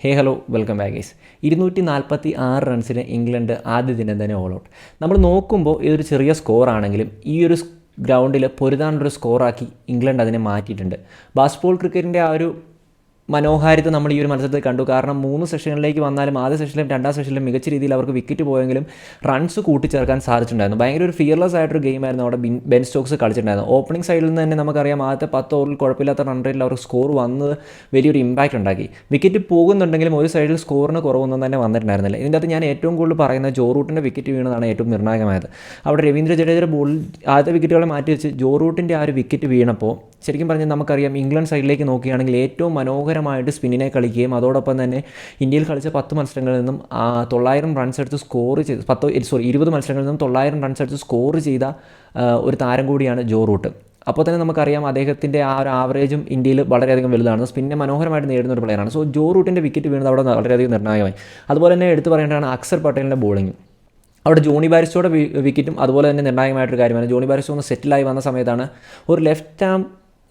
Hey hello welcome back guys ഇരുന്നൂറ്റി നാൽപ്പത്തി ആറ് റൺസിന് ഇംഗ്ലണ്ട് ആദ്യ ദിനം തന്നെ ഓൾ ഔട്ട് നമ്മൾ നോക്കുമ്പോൾ ഇതൊരു ചെറിയ സ്കോറാണെങ്കിലും ഈ ഒരു ഗ്രൗണ്ടിൽ പൊരുതാനുള്ളൊരു സ്കോറാക്കി ഇംഗ്ലണ്ട് അതിനെ മാറ്റിയിട്ടുണ്ട്. ബാസ്ബോൾ ക്രിക്കറ്റിന്റെ ആ ഒരു മനോഹാരിത നമ്മൾ ഈ ഒരു മത്സരത്തിൽ കണ്ടു. കാരണം മൂന്ന് സെഷനിലേക്ക് വന്നാലും ആദ്യ സെഷനിലും രണ്ടാം സെഷനിലും മികച്ച രീതിയിൽ അവർക്ക് വിക്കറ്റ് പോയെങ്കിലും റൺസ് കൂട്ടിച്ചേർക്കാൻ സാധിച്ചിട്ടുണ്ടായിരുന്നു. ഭയങ്കര ഒരു ഫിയർലെസ് ആയിട്ടൊരു ഗെയിമായിരുന്നു അവിടെ ബിൻ സ്റ്റോക്സ് കളിച്ചിട്ടുണ്ടായിരുന്നു ഓപ്പണിംഗ് സൈഡിൽ നിന്ന് തന്നെ നമുക്കറിയാം ആദ്യത്തെ പത്ത് ഓവറിൽ കുഴപ്പമില്ലാത്ത റൺ റേറ്റിൽ അവർക്ക് സ്കോർ വന്നത് വലിയൊരു ഇമ്പാക്റ്റ് ഉണ്ടാക്കി. വിക്കറ്റ് പോകുന്നുണ്ടെങ്കിലും ഒരു സൈഡിൽ സ്കോറിന് കുറവൊന്നും തന്നെ വന്നിട്ടുണ്ടായിരുന്നില്ല. ഇതിന്റെ അകത്ത് ഞാൻ ഏറ്റവും കൂടുതൽ പറയുന്നത് ജോ റൂട്ടിന്റെ വിക്കറ്റ് വീണതാണ് ഏറ്റവും നിർണായകമായത്. അവിടെ രവീന്ദ്ര ജഡേജയുടെ ബോളിൽ ആദ്യത്തെ വിക്കറ്റുകളെ മാറ്റി വെച്ച് ജോ റൂട്ടിന്റെ ആ ഒരു വിക്കറ്റ് വീണപ്പോൾ ശരിക്കും പറഞ്ഞാൽ നമുക്കറിയാം ഇംഗ്ലണ്ട് സൈഡിലേക്ക് നോക്കുകയാണെങ്കിൽ ഏറ്റവും മനോഹരമായിട്ട് സ്പിന്നിനെ കളിക്കുകയും അതോടൊപ്പം തന്നെ ഇന്ത്യയിൽ കളിച്ച പത്ത് മത്സരങ്ങളിൽ നിന്നും തൊള്ളായിരം റൺസ് എടുത്ത് സ്കോർ ചെയ്ത് പത്ത് സോറി ഇരുപത് മത്സരങ്ങളിൽ നിന്നും തൊള്ളായിരം റൺസ് എടുത്ത് സ്കോർ ചെയ്ത ഒരു താരം കൂടിയാണ് ജോ റൂട്ട്. അപ്പോൾ തന്നെ നമുക്കറിയാം അദ്ദേഹത്തിന്റെ ആ ഒരു ആവറേജും ഇന്ത്യയിൽ വളരെയധികം വലുതാണ്. സ്പിന്നെ മനോഹരമായിട്ട് നേടുന്ന ഒരു പ്ലെയറാണ് സോ ജോ റൂട്ടിന്റെ വിക്കറ്റ് വീണത് അവിടെ വളരെയധികം നിർണായകമായി. അതുപോലെ തന്നെ എടുത്തു പറയേണ്ടതാണ് അക്സർ പട്ടേലിന്റെ ബോളിംഗ് അവിടെ ജോണി ബാരിസ്റ്റോയുടെ വിക്കറ്റും അതുപോലെ തന്നെ നിർണായകമായിട്ടൊരു കാര്യമാണ്. ജോണി ബാരിസ്റ്റോ ഒന്ന് സെറ്റിലായി വന്ന സമയത്താണ് ഒരു ലെഫ്റ്റ് ആം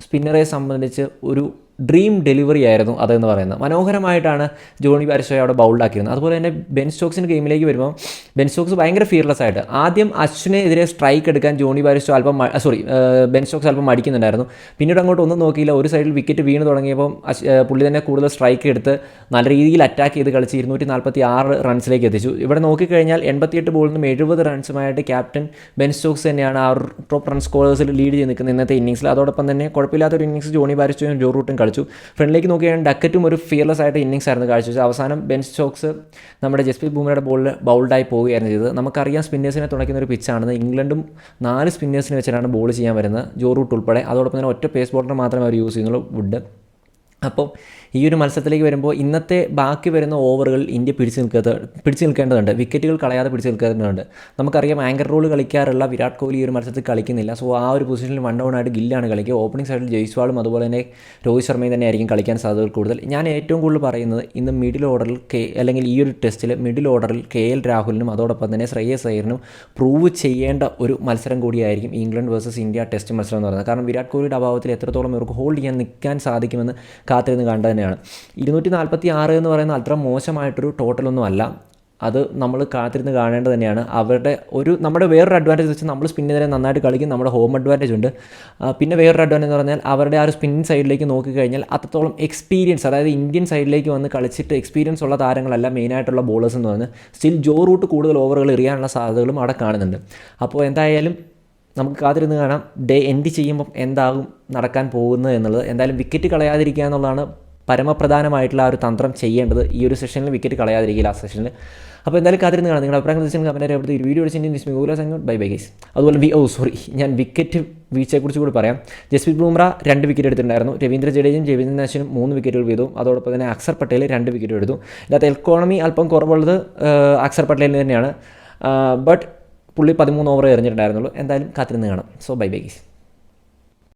സ്പിന്നറെ സംബന്ധിച്ച് ഒരു ഡ്രീം ഡെലിവറി ആയിരുന്നു അതെന്ന് പറയുന്നത്. മനോഹരമായിട്ടാണ് ജോണി ബാരിസ്റ്റോയെ അവിടെ ബൗൾഡാക്കിയിരുന്നത് അതുപോലെ തന്നെ ബെൻ സ്റ്റോക്സിന്റെ ഗെയിമിലേക്ക് വരുമ്പോൾ ബെൻ സ്റ്റോക്സ് ഭയങ്കര ഫിയർലെസ് ആയിട്ട് ആദ്യം അശ്വിനെതിരെ സ്ട്രൈക്ക് എടുക്കാൻ ജോണി ബാരിസ്റ്റോ അല്പം സോറി ബെൻ സ്റ്റോക്സ് അല്പം മടിക്കുന്നുണ്ടായിരുന്നു. പിന്നീട് അങ്ങോട്ട് ഒന്നും നോക്കിയില്ല. ഒരു സൈഡിൽ വിക്കറ്റ് വീണ് തുടങ്ങിയപ്പോൾ പുള്ളി തന്നെ കൂടുതൽ സ്ട്രൈക്ക് എടുത്ത് നല്ല രീതിയിൽ അറ്റാക്ക് ചെയ്ത് കളിച്ച് ഇരുന്നൂറ്റി നാൽപ്പത്തി ആറ് റൺസിലേക്ക് എത്തിച്ചു. ഇവിടെ നോക്കിക്കഴിഞ്ഞാൽ എൺപത്തിയെട്ട് ബോളിൽ നിന്നും എഴുപത് റൺസുമായിട്ട് ക്യാപ്റ്റൻ ബെൻ സ്റ്റോക്സ് തന്നെയാണ് ആ ടോപ്പ് റൺ സ്കോറേഴ്സിൽ ലീഡ് ചെയ്ത് നിൽക്കുന്നത് ഇന്നത്തെ ഇന്നിംഗ്സിൽ അതോടൊപ്പം തന്നെ കുഴപ്പമില്ലാത്തൊരു ഇന്നിംഗ്സ് ജോണി ബാരിസ്റ്റോയും ജോ റൂട്ടും കളിച്ചു. ഫ്രണ്ടിലേക്ക് നോക്കിയാൽ ഡക്കറ്റും ഒരു ഫിയർലെസ് ആയിട്ട് ഇന്നിങ്സ് ആയിരുന്നു കാഴ്ചവെച്ചത്. അവസാനം ബെൻ സ്റ്റോക്സ് നമ്മുടെ ജസ്പ്രീത് ബുംറയുടെ ബോളിൽ ബൗൾഡായി പോവുകയായിരുന്നു ചെയ്തത്. നമുക്കറിയാം സ്പിന്നേഴ്സിനെ തുണയ്ക്കുന്ന ഒരു പിച്ചാണെന്ന് ഇംഗ്ലണ്ടും നാല് സ്പിന്നേഴ്സിനെ വെച്ചിട്ടാണ് ബോൾ ചെയ്യാൻ വരുന്നത്. ജോറൂട്ട് ഉൾപ്പെടെ. അതോടൊപ്പം തന്നെ ഒറ്റ പേസ് ബോളർ മാത്രമേ അവർ യൂസ് ചെയ്യുന്നുള്ളൂ. വുഡ് അപ്പോൾ ഈ ഒരു മത്സരത്തിലേക്ക് വരുമ്പോൾ ഇന്നത്തെ ബാക്കി വരുന്ന ഓവറുകൾ ഇന്ത്യ പിടിച്ചു നിൽക്കാത്ത പിടിച്ചു നിൽക്കേണ്ടതുണ്ട്. വിക്കറ്റുകൾ കളയാതെ പിടിച്ചു നിൽക്കേണ്ടതുണ്ട്. നമുക്കറിയാം ആങ്കർ റോൾ കളിക്കാറുള്ള വിരാട് കോഹ്ലി ഈ ഒരു മത്സരത്തിൽ കളിക്കുന്നില്ല. സോ ആ ഒരു പൊസിഷനിൽ വൺ ഡൗൺ ആയിട്ട് ഗില്ലാണ് കളിക്കുക. ഓപ്പണിംഗ് സൈഡിൽ ജയ്സ്വാളും അതുപോലെ തന്നെ രോഹിത് ശർമ്മയും തന്നെ ആയിരിക്കും കളിക്കാൻ സാധ്യത കൂടുതൽ. ഞാൻ ഏറ്റവും കൂടുതൽ പറയുന്നത് ഇന്ന് മിഡിൽ ഓർഡറിൽ കെ അല്ലെങ്കിൽ ഈ ഒരു ടെസ്റ്റിൽ മിഡിൽ ഓർഡറിൽ കെ എൽ രാഹുലിനും അതോടൊപ്പം തന്നെ ശ്രേയസ് അയ്യറിനും പ്രൂവ് ചെയ്യേണ്ട ഒരു മത്സരം കൂടിയായിരിക്കും ഇംഗ്ലണ്ട് വേഴ്സസ് ഇന്ത്യ ടെസ്റ്റ് മത്സരം എന്ന് പറയുന്നത്. കാരണം വിരാട് കോഹ്ലിയുടെ അഭാവത്തിൽ എത്രത്തോളം ഇവർക്ക് ഹോൾഡ് ചെയ്യാൻ നിൽക്കാൻ സാധിക്കുമെന്ന് കാത്തിരുന്ന് കണ്ടു തന്നെയാണ്. ഇരുന്നൂറ്റി നാൽപ്പത്തി ആറ് എന്ന് പറയുന്ന അത്ര മോശമായിട്ടൊരു ടോട്ടലൊന്നും അല്ല. അത് നമ്മൾ കാത്തിരുന്ന് കാണേണ്ടത് തന്നെയാണ്. അവരുടെ ഒരു നമ്മുടെ വേറൊരു അഡ്വാന്റേജ് വെച്ച് നമ്മൾ സ്പിന്നിനെതിരെ നന്നായിട്ട് കളിക്കും. നമ്മുടെ ഹോം അഡ്വാന്റേജ് ഉണ്ട്. പിന്നെ വേറൊരു അഡ്വാന്റേജ് എന്ന് പറഞ്ഞാൽ അവരുടെ ആ ഒരു സ്പിൻ സൈഡിലേക്ക് നോക്കിക്കഴിഞ്ഞാൽ അത്രത്തോളം എക്സ്പീരിയൻസ് അതായത് ഇന്ത്യൻ സൈഡിലേക്ക് വന്ന് കളിച്ചിട്ട് എക്സ്പീരിയൻസ് ഉള്ള താരങ്ങളല്ല മെയിനായിട്ടുള്ള ബോളേഴ്സ് എന്ന് പറഞ്ഞാൽ സ്റ്റിൽ ജോ റൂട്ട് കൂടുതൽ ഓവറുകൾ എറിയാനുള്ള സാധ്യതകളും അവിടെ കാണുന്നുണ്ട്. അപ്പോൾ എന്തായാലും നമുക്ക് കാത്തിരുന്ന് കാണാം. ഡേ എൻഡ് ചെയ്യുമ്പം എന്താകും നടക്കാൻ പോകുന്നത് എന്നുള്ളത്. എന്തായാലും വിക്കറ്റ് കളയാതിരിക്കുക എന്നുള്ളതാണ് പരമപ്രധാനമായിട്ടുള്ള ആ ഒരു തന്ത്രം ചെയ്യേണ്ടത്. ഈ ഒരു സെഷനിൽ വിക്കറ്റ് കളയാതിരിക്കില്ല ആ സെഷനിൽ അപ്പോൾ എന്തായാലും കാത്തിരുന്ന് കാണാം. നിങ്ങളുടെ അഭിപ്രായം തീർച്ചയായും കമന്റ് രേഖപ്പെടുത്തി. ഒരു വീഡിയോ ചെയ്യുന്ന ഇന്ത്യൻ സ്മിഗൂല സംഘം. ബൈ ബൈ ഗൈസ് അതുപോലെ വി ഓ സോറി ഞാൻ വിക്കറ്റ് വീഴ്ചയെക്കുറിച്ച് കൂടി പറയാം. ജസ്പ്രീത് ബുംറ രണ്ട് വിക്കറ്റ് എടുത്തിട്ടുണ്ടായിരുന്നു. രവീന്ദ്ര ജഡേജയും രവീന്ദ്ര നാശനും മൂന്ന് വിക്കറ്റുകൾ വീതു അതോടൊപ്പം തന്നെ അക്സർ പട്ടേൽ രണ്ട് വിക്കറ്റ് എടുത്തു. ഇതിനകത്ത് എക്കോണമി അല്പം കുറവുള്ളത് അക്സർ പട്ടേലിന് തന്നെയാണ്. ബട്ട് പുള്ളി പതിമൂന്ന് ഓവർ എറിഞ്ഞിട്ടുണ്ടായിരുന്നുള്ളൂ. എന്തായാലും കാത്തിരുന്ന് കാണാം. So by bye guys